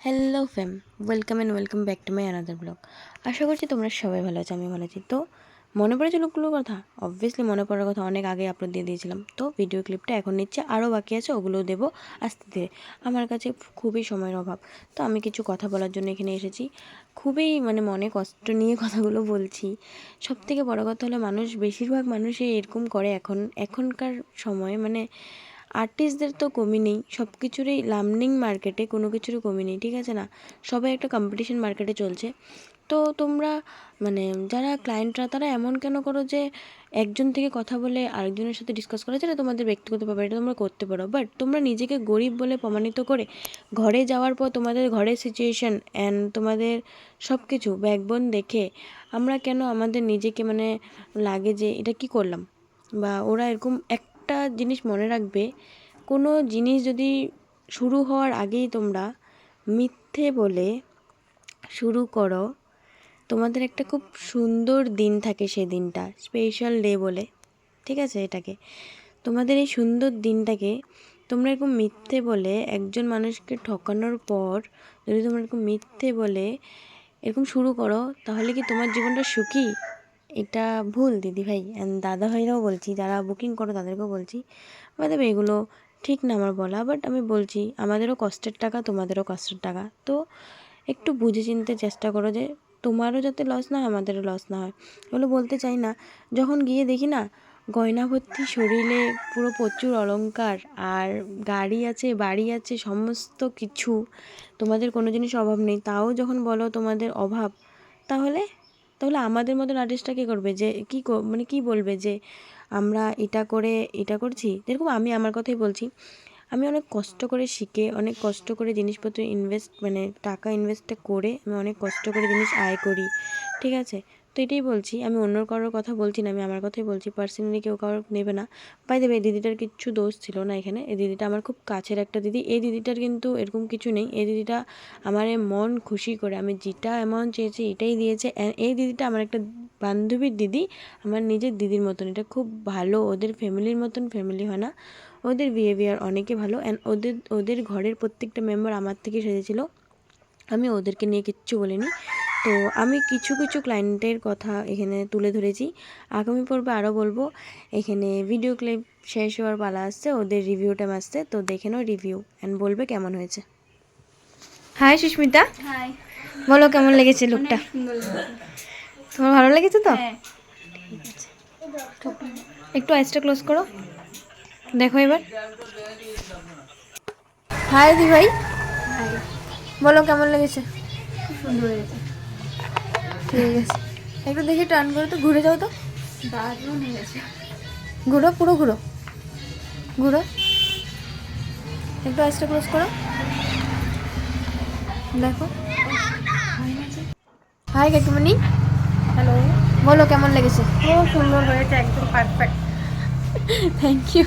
Hello fam welcome and welcome back to my another blog আশা করছি তোমরা সবাই ভালো আছো, আমি ভালো আছি। তো মনে পড়েছে লোকগুলোর কথা? অবভিয়াসলি মনে পড়ার কথা অনেক আগে আপলোড দিয়ে দিয়েছিলাম। তো ভিডিও ক্লিপটা এখন নিচ্ছে আরও বাকি আছে, ওগুলোও দেবো আস্তে ধীরে। আমার কাছে খুবই সময়ের অভাব। তো আমি কিছু কথা বলার জন্য এখানে এসেছি। খুবই মানে মনে কষ্ট নিয়ে কথাগুলো বলছি। সব থেকে বড়ো কথা হলো, মানুষ বেশিরভাগ মানুষই এরকম করে এখন, এখনকার সময়ে। মানে আর্টিস্টদের তো কমই নেই সব কিছুরই লার্নিং মার্কেটে কোনো কিছুরই কমই নেই, ঠিক আছে না? সবাই একটা কম্পিটিশন মার্কেটে চলছে। তো তোমরা মানে যারা ক্লায়েন্টরা তারা এমন কেন করো যে একজন থেকে কথা বলে আরেকজনের সাথে ডিসকাস করা, যেটা তোমাদের ব্যক্তিগত এটা তোমরা করতে পারো। বাট তোমরা নিজেকে গরিব বলে প্রমাণিত করে ঘরে যাওয়ার পর তোমাদের ঘরের সিচুয়েশান অ্যান্ড তোমাদের সব কিছু ব্যাকবোন দেখে আমরা কেন আমাদের নিজেকে মানে লাগে যে এটা কি করলাম? বা ওরা এরকম একটা জিনিস মনে রাখবে, কোনো জিনিস যদি শুরু হওয়ার আগেই তোমরা মিথ্যে বলে শুরু করো, তোমাদের একটা খুব সুন্দর দিন থাকে সেই দিনটা স্পেশাল ডে বলে, ঠিক আছে এটাকে। তোমাদের এই সুন্দর দিনটাকে তোমরা এরকম মিথ্যে বলে একজন মানুষকে ঠকানোর পর যদি তোমরা এরকম মিথ্যে বলে এরকম শুরু করো, তাহলে কি তোমার জীবনটা সুখী? এটা ভুল দিদি ভাই। অ্যান্ড দাদা ভাইরাও বলছি, যারা বুকিং করো তাদেরকেও বলছি। বাদবে এগুলো ঠিক না আমার বলা বাট আমি বলছি, আমাদেরও কষ্টের টাকা, তোমাদেরও কষ্টের টাকা। তো একটু বুঝে চিনতে চেষ্টা করো যে, তোমারও যাতে লস না হয়, আমাদেরও লস না হয়। এগুলো বলতে চাই না। যখন গিয়ে দেখি না গয়না ভর্তি শরীরে পুরো প্রচুর অলংকার, আর গাড়ি আছে, বাড়ি আছে, সমস্ত কিছু, তোমাদের কোনো জিনিস অভাব নেই। তাও যখন বলো তোমাদের অভাব, তাহলে তাহলে আমাদের মতন আর্টিস্টটা কী করবে? যে কী মানে কী বলবে যে, আমরা এটা করে, এটা করছি যেরকম আমি আমার কথাই বলছি। আমি অনেক কষ্ট করে শিখে, অনেক কষ্ট করে জিনিসপত্র ইনভেস্ট মানে টাকা ইনভেস্টটা করে আমি অনেক কষ্ট করে জিনিস আয় করি। ঠিক আছে? তো এটাই বলছি, আমি অন্য কারোর কথা বলছি না, আমি আমার কথাই বলছি। পার্সোনালি কেউ কারোর নেবে না। বাই দেবে এই দিদিটার কিচ্ছু দোষ ছিল না এখানে। এই দিদিটা আমার খুব কাছের একটা দিদি। এই দিদিটার কিন্তু এরকম কিছু নেই। এই দিদিটা আমার মন খুশি করে, আমি যেটা অ্যামাউন্ট চেয়েছি এটাই দিয়েছে। এই দিদিটা আমার একটা বান্ধবীর দিদি, আমার নিজের দিদির মতন। এটা খুব ভালো, ওদের ফ্যামিলির মতন ফ্যামিলি হয় না। ওদের বিহেভিয়ার অনেকে ভালো। অ্যান্ড ওদের ওদের ঘরের প্রত্যেকটা মেম্বার আমার থেকে সেজেছিলো। আমি ওদেরকে নিয়ে কিচ্ছু বলিনি। তো আমি কিছু কিছু ক্লায়েন্টের কথা এখানে তুলে ধরেছি। আগামী পর্বে আরও বলব এখানে ভিডিও ক্লিপ শেষ হওয়ার পালা আসছে ওদের রিভিউ টাইম আসছে তো দেখে নাও রিভিউ অ্যান্ড বলবে কেমন হয়েছে। হাই সুস্মিতা। হাই বলো কেমন লেগেছে লুকটা তোমার ভালো লেগেছে তো? হ্যাঁ। একটু আইসটা ক্লোজ করো। দেখো এবার। হাই দি ভাই বলো কেমন লেগেছে? সুন্দর হয়েছে ঠিক আছে। একটু দেখি টার্ন করো তো ঘুরে যাও তো। দারুণ হয়েছে ঘুরো পুরো ঘুরো। ঘুরো। একটু আইসটা ক্লোজ করো। দেখো। হাই কাকিমণি। হ্যালো বলো কেমন লেগেছে? খুব সুন্দর হয়েছে একদম পারফেক্ট থ্যাংক ইউ